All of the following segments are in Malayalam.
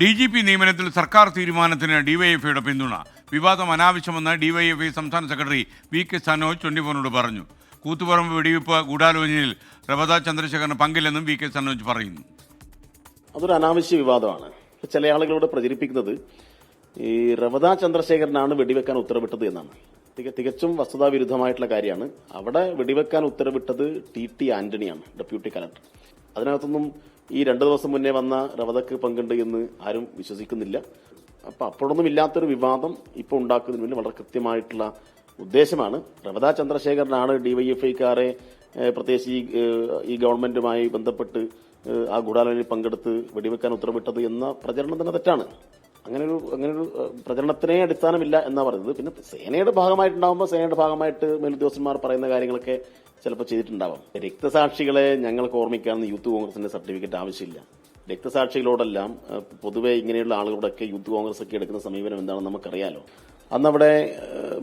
ഡി ജി പി നിയമനത്തിൽ സർക്കാർ തീരുമാനത്തിന് ഡിവൈഎഫ്ഐയുടെ പിന്തുണ. വിവാദം അനാവശ്യമെന്ന് ഡിവൈഎഫ്ഐ സംസ്ഥാന secretary V K Sanoj twenty ഫോറിനോട് പറഞ്ഞു. കൂത്തുപറമ്പ് വെടിവെപ്പ് ഗൂഢാലോചനയിൽ റബദ ചന്ദ്രശേഖരന് പങ്കില്ലെന്നും വി കെ സനോജ് പറയുന്നു. അതൊരു അനാവശ്യ വിവാദമാണ്. ചില ആളുകളോട് പ്രചരിപ്പിക്കുന്നത് ഈ റവദ ചന്ദ്രശേഖരനാണ് വെടിവെക്കാൻ ഉത്തരവിട്ടത് എന്നാണ്. തിക- തികച്ചും വസ്തുതാവിരുദ്ധമായിട്ടുള്ള കാര്യമാണ്. അവിടെ വെടിവെക്കാൻ ഉത്തരവിട്ടത് ടി ടി ആന്റണിയാണ് ഡെപ്യൂട്ടി കലക്ടർ. അതിനകത്തൊന്നും ഈ രണ്ടു ദിവസം മുന്നേ വന്ന റവതക്ക് പങ്കുണ്ട് എന്ന് ആരും വിശ്വസിക്കുന്നില്ല. അപ്പൊ അപ്പോഴൊന്നും ഇല്ലാത്തൊരു വിവാദം ഇപ്പൊ ഉണ്ടാക്കുന്നതിന് വേണ്ടി വളരെ കൃത്യമായിട്ടുള്ള ഉദ്ദേശമാണ്. റവത ചന്ദ്രശേഖരനാണ് ഡിവൈഎഫ്ഐക്കാരെ പ്രത്യേകിച്ച് ഈ ഈ ഗവൺമെന്റുമായി ബന്ധപ്പെട്ട് ആ ഗൂഢാലോചനയിൽ പങ്കെടുത്ത് വെടിവെക്കാൻ ഉത്തരവിട്ടത് എന്ന പ്രചരണം തന്നെ തെറ്റാണ്. അങ്ങനെ ഒരു അങ്ങനെ ഒരു പ്രചരണത്തിനെ അടിസ്ഥാനമില്ല എന്നാ പറയുന്നത് പിന്നെ സേനയുടെ ഭാഗമായിട്ടുണ്ടാകുമ്പോൾ സേനയുടെ ഭാഗമായിട്ട് മേലുദ്യോഗസ്ഥന്മാർ പറയുന്ന കാര്യങ്ങളൊക്കെ ചിലപ്പോൾ ചെയ്തിട്ടുണ്ടാവാം. രക്തസാക്ഷികളെ ഞങ്ങൾക്ക് ഓർമ്മിക്കാമെന്ന് യൂത്ത് കോൺഗ്രസിന്റെ സർട്ടിഫിക്കറ്റ് ആവശ്യമില്ല. രക്തസാക്ഷികളോടെല്ലാം പൊതുവെ ഇങ്ങനെയുള്ള ആളുകളോടൊക്കെ യൂത്ത് കോൺഗ്രസ് ഒക്കെ എടുക്കുന്ന സമീപനം എന്താണെന്ന് നമുക്കറിയാലോ. അന്ന് അവിടെ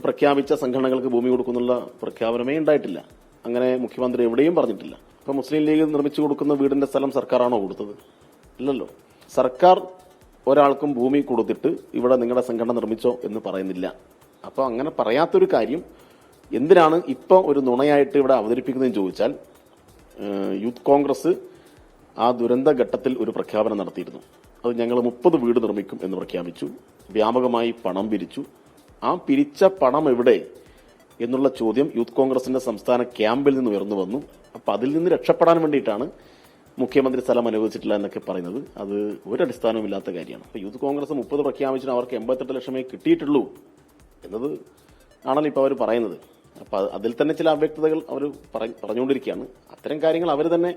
പ്രഖ്യാപിച്ച സംഘടനകൾക്ക് ഭൂമി കൊടുക്കുന്നുള്ള പ്രഖ്യാപനമേ ഉണ്ടായിട്ടില്ല. അങ്ങനെ മുഖ്യമന്ത്രി എവിടെയും പറഞ്ഞിട്ടില്ല. ഇപ്പൊ മുസ്ലിം ലീഗ് നിർമ്മിച്ചു കൊടുക്കുന്ന വീടിന്റെ സ്ഥലം സർക്കാരാണോ കൊടുത്തത്? ഇല്ലല്ലോ. സർക്കാർ ഒരാൾക്കും ഭൂമി കൊടുത്തിട്ട് ഇവിടെ നിങ്ങളുടെ സംഘടന നിർമ്മിച്ചോ എന്ന് പറയുന്നില്ല. അപ്പോൾ അങ്ങനെ പറയാത്തൊരു കാര്യം എന്തിനാണ് ഇപ്പൊ ഒരു നുണയായിട്ട് ഇവിടെ അവതരിപ്പിക്കുന്നതെന്ന് ചോദിച്ചാൽ യൂത്ത് കോൺഗ്രസ് ആ ദുരന്ത ഘട്ടത്തിൽ ഒരു പ്രഖ്യാപനം നടത്തിയിരുന്നു. അത് ഞങ്ങൾ മുപ്പത് വീട് നിർമ്മിക്കും എന്ന് പ്രഖ്യാപിച്ചു. വ്യാപകമായി പണം പിരിച്ചു. ആ പിരിച്ച പണം എവിടെ എന്നുള്ള ചോദ്യം യൂത്ത് കോൺഗ്രസിന്റെ സംസ്ഥാന ക്യാമ്പിൽ നിന്ന് ഉയർന്നു വന്നു. അപ്പൊ അതിൽ നിന്ന് രക്ഷപ്പെടാൻ വേണ്ടിയിട്ടാണ് മുഖ്യമന്ത്രി സ്ഥലം അനുവദിച്ചിട്ടില്ല എന്നൊക്കെ പറയുന്നത് അത് ഒരു ഇല്ലാത്ത കാര്യമാണ്. അപ്പൊ യൂത്ത് കോൺഗ്രസ് മുപ്പത് പ്രഖ്യാപിച്ചിട്ട് അവർക്ക് എൺപത്തെട്ട് ലക്ഷമേ കിട്ടിയിട്ടുള്ളൂ എന്നത് ആണല്ലോ ഇപ്പൊ അവർ പറയുന്നത്. അപ്പൊ അതിൽ തന്നെ ചില അവ്യക്തതകൾ അവർ പറഞ്ഞുകൊണ്ടിരിക്കുകയാണ്. അത്തരം കാര്യങ്ങൾ അവർ തന്നെ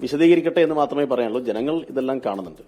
വിശദീകരിക്കട്ടെ എന്ന് മാത്രമേ പറയാനുള്ളൂ. ജനങ്ങൾ ഇതെല്ലാം കാണുന്നുണ്ട്.